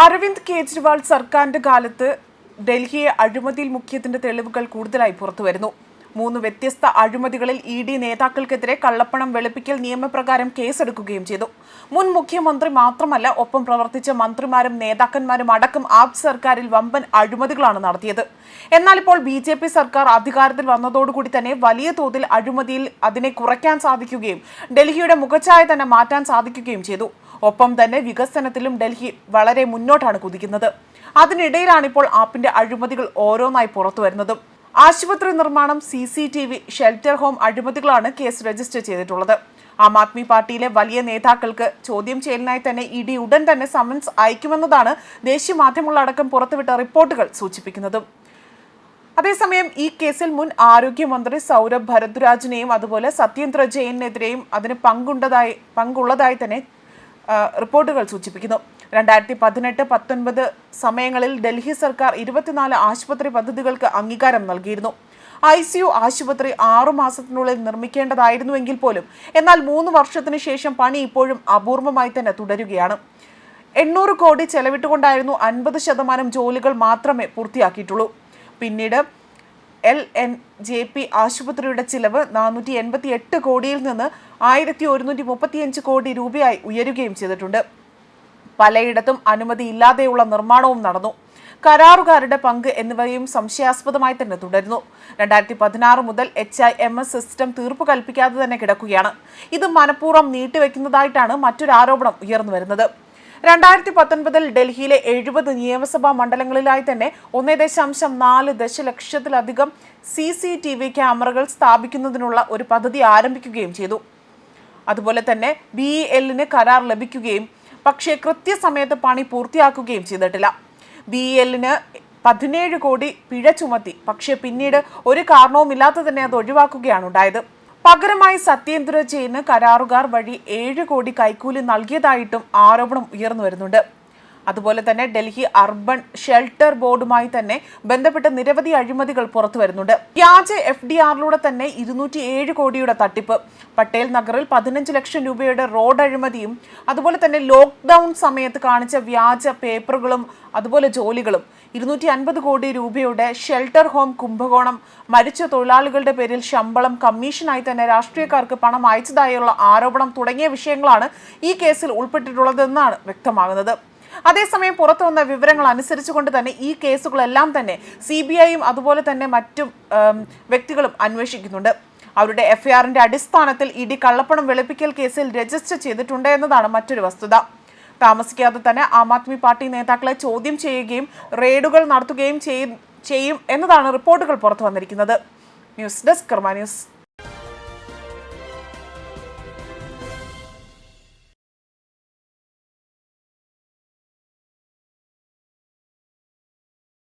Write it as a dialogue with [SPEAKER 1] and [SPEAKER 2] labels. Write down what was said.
[SPEAKER 1] അരവിന്ദ് കെജ്രിവാൾ സർക്കാരിന്റെ കാലത്ത് ഡൽഹിയെ അഴിമതിയിൽ മുഖ്യത്തിന്റെ തെളിവുകൾ കൂടുതലായി പുറത്തുവരുന്നു മൂന്ന് വ്യത്യസ്ത അഴിമതികളിൽ ഇ ഡി നേതാക്കൾക്കെതിരെ കള്ളപ്പണം വെളുപ്പിക്കൽ നിയമപ്രകാരം കേസെടുക്കുകയും ചെയ്തു മുൻ മുഖ്യമന്ത്രി മാത്രമല്ല ഒപ്പം പ്രവർത്തിച്ച മന്ത്രിമാരും നേതാക്കന്മാരും അടക്കം ആപ് സർക്കാരിൽ വമ്പൻ അഴിമതികളാണ് നടത്തിയത് എന്നാൽ ഇപ്പോൾ ബി ജെ പി സർക്കാർ അധികാരത്തിൽ വന്നതോടുകൂടി തന്നെ വലിയ തോതിൽ അഴിമതിയിൽ അതിനെ കുറയ്ക്കാൻ സാധിക്കുകയും ഡൽഹിയുടെ മുഖച്ഛായ തന്നെ മാറ്റാൻ സാധിക്കുകയും ചെയ്തു ഒപ്പം തന്നെ വികസനത്തിലും ഡൽഹി വളരെ മുന്നോട്ടാണ് കുതിക്കുന്നത് അതിനിടയിലാണ് ഇപ്പോൾ ആപ്പിന്റെ അഴിമതികൾ ഓരോന്നായി പുറത്തു വരുന്നതും ആശുപത്രി നിർമ്മാണം C C T V shelter home അഴിമതികളാണ് കേസ് രജിസ്റ്റർ ചെയ്തിട്ടുള്ളത് ആം ആദ്മി പാർട്ടിയിലെ വലിയ നേതാക്കൾക്ക് ചോദ്യം ചെയ്യലിനായി തന്നെ ഇഡി ഉടൻ തന്നെ സമൻസ് അയക്കുമെന്നതാണ് ദേശീയ മാധ്യമങ്ങളടക്കം പുറത്തുവിട്ട റിപ്പോർട്ടുകൾ സൂചിപ്പിക്കുന്നത് അതേസമയം ഈ കേസിൽ മുൻ ആരോഗ്യമന്ത്രി സൗരഭ് ഭരദ്വാജിനെയും അതുപോലെ സത്യേന്ദ്ര ജെയിനെതിരെയും അതിന് പങ്കുണ്ടതായി പങ്കുള്ളതായി തന്നെ റിപ്പോർട്ടുകൾ സൂചിപ്പിക്കുന്നു രണ്ടായിരത്തി പതിനെട്ട് പത്തൊൻപത് സമയങ്ങളിൽ ഡൽഹി സർക്കാർ ഇരുപത്തിനാല് ആശുപത്രി പദ്ധതികൾക്ക് അംഗീകാരം നൽകിയിരുന്നു ഐ സി യു ആശുപത്രി ആറു മാസത്തിനുള്ളിൽ നിർമ്മിക്കേണ്ടതായിരുന്നുവെങ്കിൽ പോലും എന്നാൽ മൂന്ന് വർഷത്തിന് ശേഷം പണി ഇപ്പോഴും അപൂർവമായി തന്നെ തുടരുകയാണ് എണ്ണൂറ് കോടി ചെലവിട്ടുകൊണ്ടായിരുന്നു അൻപത് ശതമാനം ജോലികൾ മാത്രമേ പൂർത്തിയാക്കിയിട്ടുള്ളൂ പിന്നീട് എൽ എൻ ജെ പി ആശുപത്രിയുടെ ചിലവ് നാനൂറ്റി എൺപത്തി എട്ട് കോടിയിൽ നിന്ന് ആയിരത്തി ഒരുന്നൂറ്റി മുപ്പത്തിയഞ്ച് കോടി രൂപയായി ഉയരുകയും ചെയ്തിട്ടുണ്ട് പലയിടത്തും അനുമതിയില്ലാതെയുള്ള നിർമ്മാണവും നടന്നു കരാറുകാരുടെ പങ്ക് എന്നിവയും സംശയാസ്പദമായി തന്നെ തുടരുന്നു രണ്ടായിരത്തി പതിനാറ് മുതൽ H I M S system തീർപ്പ് കൽപ്പിക്കാതെ തന്നെ കിടക്കുകയാണ് ഇത് മനഃപൂർവ്വം നീട്ടിവെക്കുന്നതായിട്ടാണ് മറ്റൊരു ആരോപണം ഉയർന്നു വരുന്നത് രണ്ടായിരത്തി പത്തൊൻപതിൽ ഡൽഹിയിലെ എഴുപത് നിയമസഭാ മണ്ഡലങ്ങളിലായി തന്നെ ഒന്നേ ദശാംശം നാല് ദശലക്ഷത്തിലധികം സി സി ടി വി ക്യാമറകൾ സ്ഥാപിക്കുന്നതിനുള്ള ഒരു പദ്ധതി ആരംഭിക്കുകയും ചെയ്തു അതുപോലെ തന്നെ ബി എല്ലിന് കരാർ ലഭിക്കുകയും പക്ഷേ കൃത്യസമയത്ത് പണി പൂർത്തിയാക്കുകയും ചെയ്തിട്ടില്ല ബി എല്ലിന് പതിനേഴ് കോടി പിഴ ചുമത്തി പക്ഷേ പിന്നീട് ഒരു കാരണവുമില്ലാതെ തന്നെ അത് ഒഴിവാക്കുകയാണ് ഉണ്ടായത് പകരമായി സത്യേന്ദ്ര ജെയിന് കരാറുകാർ വഴി ഏഴ് കോടി കൈക്കൂലി നൽകിയതായിട്ടും ആരോപണം ഉയർന്നു വരുന്നുണ്ട് അതുപോലെ തന്നെ ഡൽഹി അർബൺ ഷെൽട്ടർ ബോർഡുമായി തന്നെ ബന്ധപ്പെട്ട് നിരവധി അഴിമതികൾ പുറത്തു വരുന്നുണ്ട് വ്യാജ എഫ് ഡി ആറിലൂടെ തന്നെ ഇരുന്നൂറ്റി ഏഴ് കോടിയുടെ തട്ടിപ്പ് പട്ടേൽ നഗറിൽ പതിനഞ്ച് ലക്ഷം രൂപയുടെ റോഡ് അഴിമതിയും അതുപോലെ തന്നെ ലോക്ക്ഡൗൺ സമയത്ത് കാണിച്ച വ്യാജ പേപ്പറുകളും അതുപോലെ ജോലികളും ഇരുന്നൂറ്റി അൻപത് കോടി രൂപയുടെ ഷെൽട്ടർ ഹോം കുംഭകോണം മരിച്ച തൊഴിലാളികളുടെ പേരിൽ ശമ്പളം കമ്മീഷനായി തന്നെ രാഷ്ട്രീയക്കാർക്ക് പണം അയച്ചതായുള്ള ആരോപണം തുടങ്ങിയ വിഷയങ്ങളാണ് ഈ കേസിൽ ഉൾപ്പെട്ടിട്ടുള്ളതെന്നാണ് വ്യക്തമാകുന്നത് അതേസമയം പുറത്തു വന്ന വിവരങ്ങൾ അനുസരിച്ചുകൊണ്ട് തന്നെ ഈ കേസുകളെല്ലാം തന്നെ സി ബി ഐയും അതുപോലെ തന്നെ മറ്റു വ്യക്തികളും അന്വേഷിക്കുന്നുണ്ട് അവരുടെ എഫ്ഐആറിന്റെ അടിസ്ഥാനത്തിൽ ഇ ഡി കള്ളപ്പണം വെളുപ്പിക്കൽ കേസിൽ രജിസ്റ്റർ ചെയ്തിട്ടുണ്ട് എന്നതാണ് മറ്റൊരു വസ്തുത താമസിക്കാതെ തന്നെ ആം ആദ്മി പാർട്ടി നേതാക്കളെ ചോദ്യം ചെയ്യുകയും റെയ്ഡുകൾ നടത്തുകയും ചെയ്യും എന്നതാണ് റിപ്പോർട്ടുകൾ പുറത്തു വന്നിരിക്കുന്നത് ന്യൂസ് ഡെസ്ക് കർമ്മ ന്യൂസ്